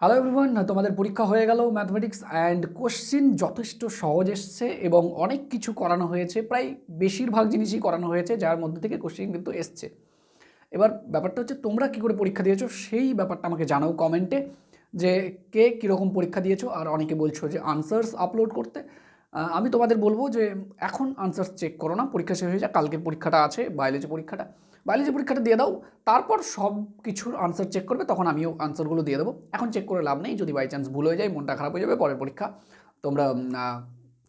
Hello everyone তোমাদের পরীক্ষা হয়ে গেল ম্যাথমেটিক্স অ্যান্ড কোশ্চিন যথেষ্ট সহজ এসছে এবং অনেক কিছু করানো হয়েছে, প্রায় বেশিরভাগ জিনিসই করানো হয়েছে যার মধ্যে থেকে কোশ্চিন কিন্তু এসছে। এবার ব্যাপারটা হচ্ছে তোমরা কি করে পরীক্ষা দিয়েছ সেই ব্যাপারটা আমাকে জানাও কমেন্টে যে কে কীরকম পরীক্ষা দিয়েছ আর অনেকে বলছো যে আনসার্স আপলোড করতে। আমি তোমাদের বলব যে এখন আনসার্স চেক করো না, পরীক্ষা শেষ হয়ে যায় কালকের পরীক্ষাটা আছে বায়োলজি পরীক্ষাটা। বায়োলজি পরীক্ষাটা দিয়ে দাও, তারপর সব কিছুর আনসার চেক করবে, তখন আমিও আনসারগুলো দিয়ে দেবো। এখন চেক করে লাভ নেই, যদি বাই চান্স ভুল হয়ে যায়, মনটা খারাপ হয়ে যাবে, পরের পরীক্ষা তোমরা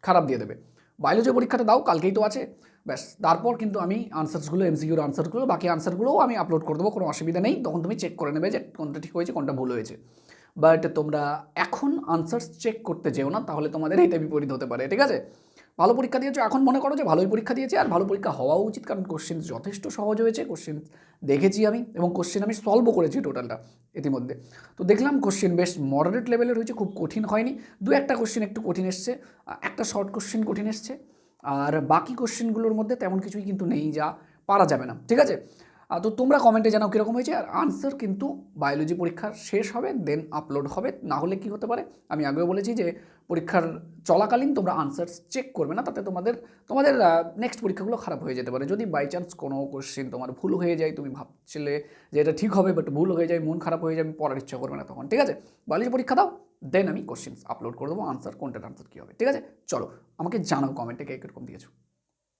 খারাপ দিয়ে দেবে। বায়োলজি পরীক্ষাটা দাও, কালকেই তো আছে, ব্যাস, তারপর কিন্তু আমি আনসার্সগুলো এমসিকিউর আনসারগুলো বাকি আনসারগুলোও আমি আপলোড করে দেবো, কোনো অসুবিধা নেই, তখন তুমি চেক করে নেবে যে কোনটা ঠিক হয়েছে, কোনটা ভুল হয়েছে। বাট তোমরা এখন আনসার্স চেক করতে যেও না, তাহলে তোমাদের এইটা বিপরীত হতে পারে, ঠিক আছে? ভালো পরীক্ষা দিয়েছ, এখন মনে করো যে ভালোই পরীক্ষা দিয়েছে, আর ভালো পরীক্ষা হওয়া উচিত, কারণ কোশ্চেন যথেষ্ট সহজ হয়েছে কোশ্চেন দেখেছি আমি, এবং কোশ্চেন আমি সলভও করেছি টোটালটা ইতিমধ্যে। তো দেখলাম কোশ্চেন বেশ মডারেট লেভেলের হয়েছে, খুব কঠিন হয়নি। দু একটা কোশ্চেন একটু কঠিন এসছে, একটা শর্ট কোশ্চেন কঠিন এসছে, আর বাকি কোশ্চেনগুলোর মধ্যে তেমন কিছুই কিন্তু নেই যা পারা যাবে না, ঠিক আছে? তো তোমরা কমেন্টে জানাও কীরকম হয়েছে, আর আনসার কিন্তু বায়োলজি পরীক্ষা শেষ হবে দেন আপলোড হবে। না হলে কি হতে পারে? আমি আগেও বলেছি যে পরীক্ষার চলাকালীন তোমরা আনসার চেক করবে না, তাতে তোমাদের তোমাদের নেক্সট পরীক্ষাগুলো খারাপ হয়ে যেতে পারে। যদি বাই চান্স কোনো কোশ্চেন তোমার ভুল হয়ে যায়, তুমি ভাবছিলে যে এটা ঠিক হবে বাট ভুল হয়ে যায়, মন খারাপ হয়ে যায় আমি পড়ার ইচ্ছা করবে না তখন, ঠিক আছে? বায়োলজি পরীক্ষা দাও দেন আমি কোশ্চেন্স আপলোড করে দেবো আনসার কোনটার আনসার কী হবে, ঠিক আছে? চলো, আমাকে জানাও কমেন্টে কে কীরকম দিয়েছ।